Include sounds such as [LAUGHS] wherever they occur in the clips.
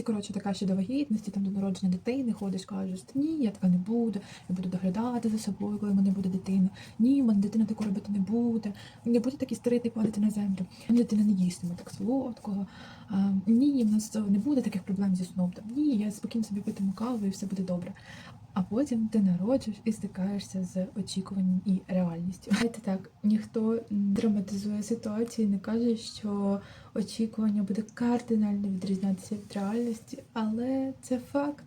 Ти, коротше, така ще до вагітності, там до народження дитини ходиш, кажеш, ні, я така не буду, я буду доглядати за собою, коли в мене буде дитина. Ні, в мене дитина такого робити не буде. Не буде такі старити падати на землю. Дитина не їстиме так солодкого. А, ні, в нас не буде таких проблем зі сном. Там, ні, я спокійно собі питиму каву і все буде добре. А потім ти народжуєш і стикаєшся з очікуванням і реальністю. Знаєте так, ніхто не драматизує ситуацію, не каже, що очікування буде кардинально відрізнятися від реальності, але це факт.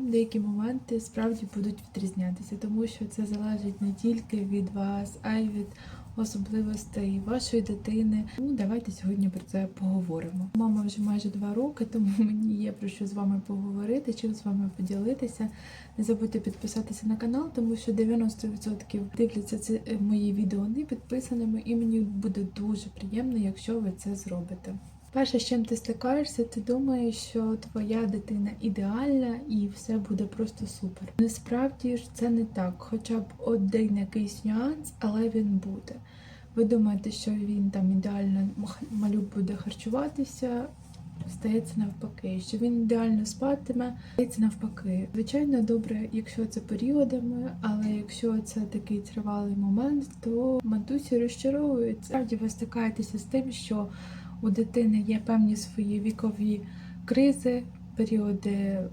Деякі моменти справді будуть відрізнятися, тому що це залежить не тільки від вас, а й від особливостей вашої дитини. Ну, давайте сьогодні про це поговоримо. Мама вже майже два роки, тому [LAUGHS] мені є про що з вами поговорити, чим з вами поділитися. Не забудьте підписатися на канал, тому що 90% дивляться це е, мої відео не підписаними, і мені буде дуже приємно, якщо ви це зробите. Перше, з чим ти стикаєшся, ти думаєш, що твоя дитина ідеальна і все буде просто супер. Насправді ж це не так, хоча б один якийсь нюанс, але він буде. Ви думаєте, що він там ідеально малюк буде харчуватися, стається навпаки, що він ідеально спатиме, стається навпаки. Звичайно, добре, якщо це періодами, але якщо це такий тривалий момент, то матусі розчаровуються. Справді ви стикаєтеся з тим, що у дитини є певні свої вікові кризи, періоди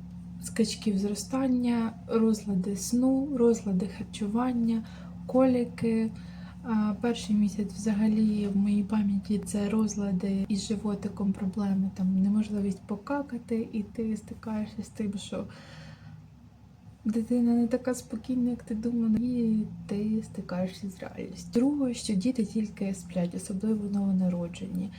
скачків зростання, розлади сну, розлади харчування, коліки. Перший місяць взагалі в моїй пам'яті це розлади із животиком проблеми, там неможливість покакати, і ти стикаєшся з тим, що дитина не така спокійна, як ти думала, і ти стикаєшся з реальністю. Друге, що діти тільки сплять, особливо новонароджені.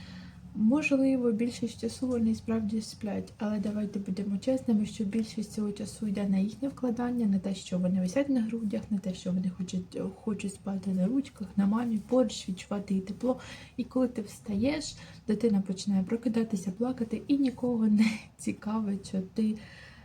Можливо, більшість часу вони справді сплять, але давайте будемо чесними, що більшість цього часу йде на їхнє вкладання, на те, що вони висять на грудях, на те, що вони хочуть, хочуть спати на ручках, на мамі, поруч, відчувати її тепло. І коли ти встаєш, дитина починає прокидатися, плакати, і нікого не [LAUGHS] цікавить, що ти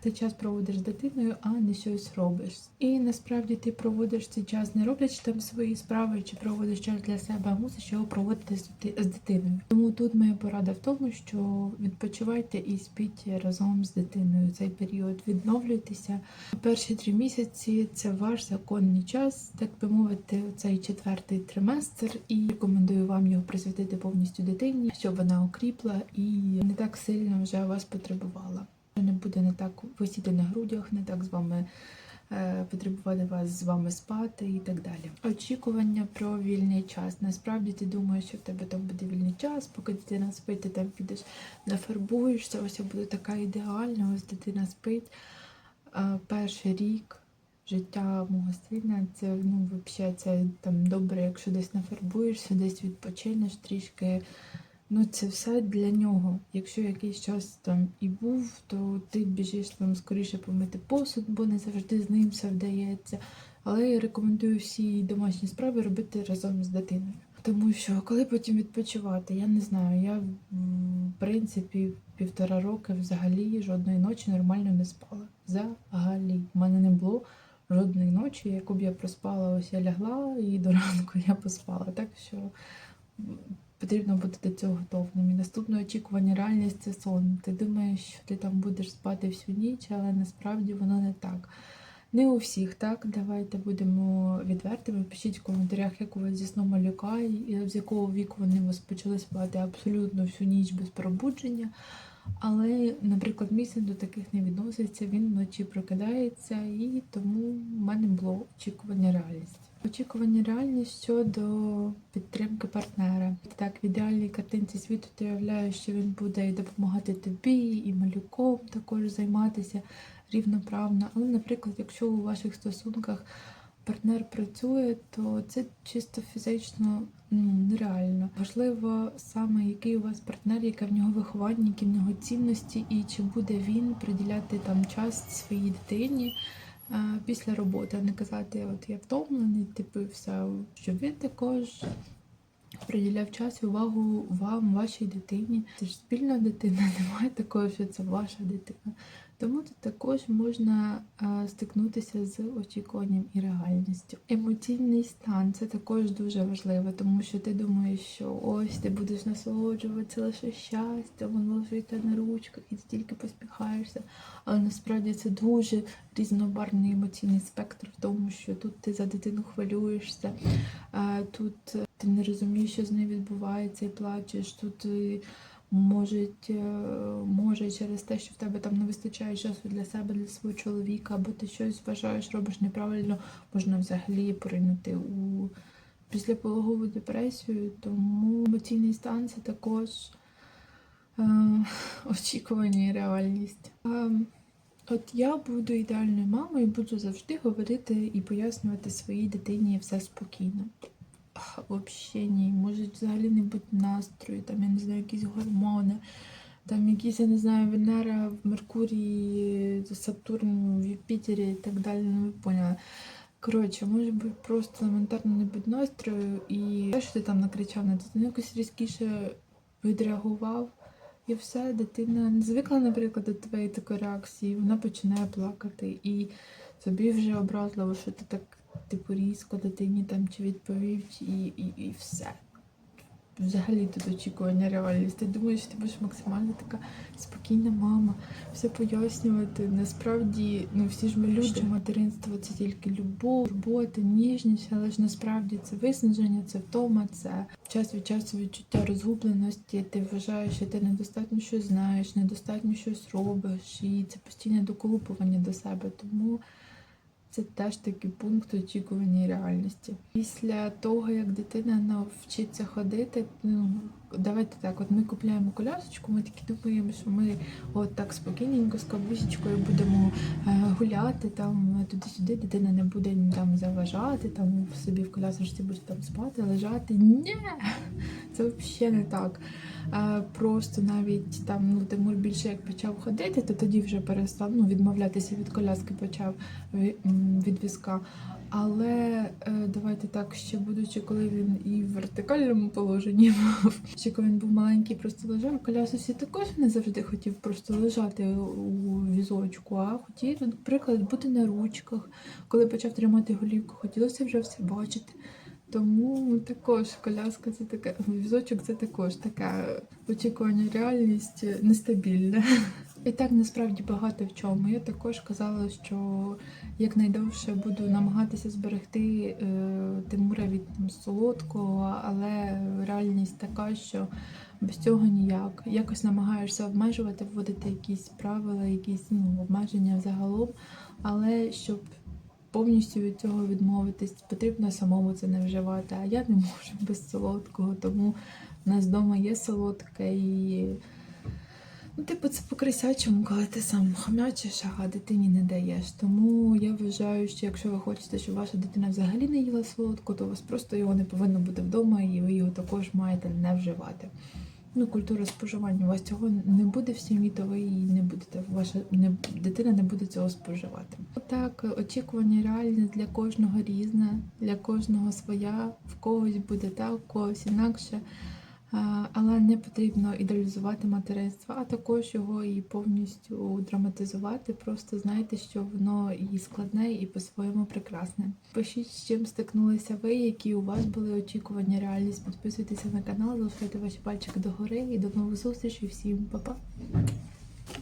цей час проводиш з дитиною, а не щось робиш. І насправді ти проводиш цей час не роблячи там свої справи, чи проводиш час для себе, а мусиш його проводити з дитиною. Тому тут моя порада в тому, що відпочивайте і спіть разом з дитиною цей період. Відновлюйтеся. Перші три місяці це ваш законний час, так би мовити, цей четвертий триместр, і рекомендую вам його присвятити повністю дитині, щоб вона окріпла і не так сильно вже вас потребувала буде не так висіти на грудях, не так з вами е, потребувати вас з вами спати і так далі. Очікування про вільний час. Насправді ти думаєш, що в тебе там буде вільний час, поки дитина спить, ти там підеш нафарбуєшся, ось я буду така ідеальна, ось дитина спить. Е, перший рік. Життя мого сина, це ну взагалі це там добре, якщо десь нафарбуєшся, десь відпочинеш трішки. Ну, це все для нього. Якщо якийсь час там і був, то ти біжиш там скоріше помити посуд, бо не завжди з ним все вдається. Але я рекомендую всі домашні справи робити разом з дитиною. Тому що коли потім відпочивати, я не знаю. Я в принципі півтора роки взагалі жодної ночі нормально не спала. Взагалі, в мене не було жодної ночі, яку б я проспала, ось я лягла і до ранку я поспала. Так що потрібно бути до цього готовним. І наступне очікування, реальність це сон. Ти думаєш, що ти там будеш спати всю ніч, але насправді воно не так. Не у всіх, так? Давайте будемо відвертими. Пишіть в коментарях, як у вас зі сном малюка, і з якого віку вони вас почали спати абсолютно всю ніч без пробудження. Але, наприклад, син до таких не відноситься, він вночі прокидається, і тому в мене було очікування реальності. Очікування реальність щодо підтримки партнера. Так, в ідеальній картинці світу ти уявляєш, що він буде і допомагати тобі, і малюком також займатися рівноправно. Але, наприклад, якщо у ваших стосунках партнер працює, то це чисто фізично ну, нереально. Важливо саме, який у вас партнер, яке в нього виховання, які в нього цінності, і чи буде він приділяти там час своїй дитині після роботи, а не казати, от я втомлений, типу, все, щоб він також. Приділяв час і увагу вам, вашій дитині. Це ж спільна дитина, [LAUGHS] немає такого, що це ваша дитина. Тому тут також можна е, стикнутися з очікуванням і реальністю. Емоційний стан це також дуже важливо, тому що ти думаєш, що ось ти будеш насолоджуватися лише щастям, воно лежить на ручках, і ти тільки поспіхаєшся. Але насправді це дуже різнобарний емоційний спектр в тому, що тут ти за дитину хвилюєшся, е, тут е, ти не розумієш, що з нею відбувається, і плачеш. Тут е, можуть, е, може через те, що в тебе там не вистачає часу для себе, для свого чоловіка, або ти щось вважаєш, робиш неправильно, можна взагалі поринути у післяпологову депресію. Тому емоційний стан це також е, [LAUGHS] очікування і реальність. Е, От я буду ідеальною мамою, буду завжди говорити і пояснювати своїй дитині все спокійно. Ах, Взагалі ні, може взагалі не бути настрою, там я не знаю, якісь гормони, там якісь, я не знаю, Венера в Меркурії, Сатурн в Юпітері і так далі, ну ви поняли. Коротше, може бути просто елементарно не бути настрою, і те, що ти там накричав на дитину, якось різкіше відреагував. І все, дитина не звикла, наприклад, до твоєї такої реакції, вона починає плакати. І тобі вже образливо, що ти так типу різко дитині там чи відповів, і, і, і все. Взагалі тут очікування реальність. Ти думаєш, що ти будеш максимально така спокійна мама, все пояснювати. Насправді, ну всі ж ми люди. Що материнство це тільки любов, робота, ніжність, але ж насправді це виснаження, це втома, це час від часу відчуття розгубленості. Ти вважаєш, що ти недостатньо щось знаєш, недостатньо щось робиш, і це постійне доколупування до себе. Тому це теж такий пункт очікування реальності. Після того, як дитина навчиться ходити, ну давайте так, от ми купляємо колясочку, ми такі думаємо, що ми от так спокійненько з кабусечкою будемо е, гуляти там туди-сюди, дитина не буде там заважати, там собі в колясочці буде там спати, лежати. Ні, це взагалі не так. Е, Просто навіть там ну Тимур більше як почав ходити, то тоді вже перестав ну, відмовлятися від коляски, почав від візка. Але е, давайте так, ще будучи, коли він і в вертикальному положенні був, [LAUGHS] ще коли він був маленький, просто лежав в колясці, також не завжди хотів просто лежати у візочку, а хотів, наприклад, бути на ручках. Коли почав тримати голівку, хотілося вже все бачити. Тому також коляска це таке, візочок це також таке очікування, реальність нестабільна. І так насправді багато в чому. Я також казала, що якнайдовше буду намагатися зберегти е, Тимура від там, солодкого, але реальність така, що без цього ніяк. Якось намагаєшся обмежувати, вводити якісь правила, якісь ну, обмеження загалом, але щоб повністю від цього відмовитись, потрібно самому це не вживати. А я не можу [LAUGHS] без солодкого, тому в нас вдома є солодке і. Ну, типу, це по-крисячому, коли ти сам хомячиш, а дитині не даєш. Тому я вважаю, що якщо ви хочете, щоб ваша дитина взагалі не їла солодко, то у вас просто його не повинно бути вдома, і ви його також маєте не вживати. Ну, культура споживання. У вас цього не буде в сім'ї, то ви її не будете, ваша не, дитина не буде цього споживати. Так, очікування реальні для кожного різне, для кожного своя, в когось буде так, в когось інакше. Але не потрібно ідеалізувати материнство, а також його і повністю драматизувати. Просто знайте, що воно і складне, і по-своєму прекрасне. Пишіть, з чим стикнулися ви, які у вас були очікування, реальність. Підписуйтеся на канал, залишайте ваші пальчики догори і до нових зустрічей. Всім па-па!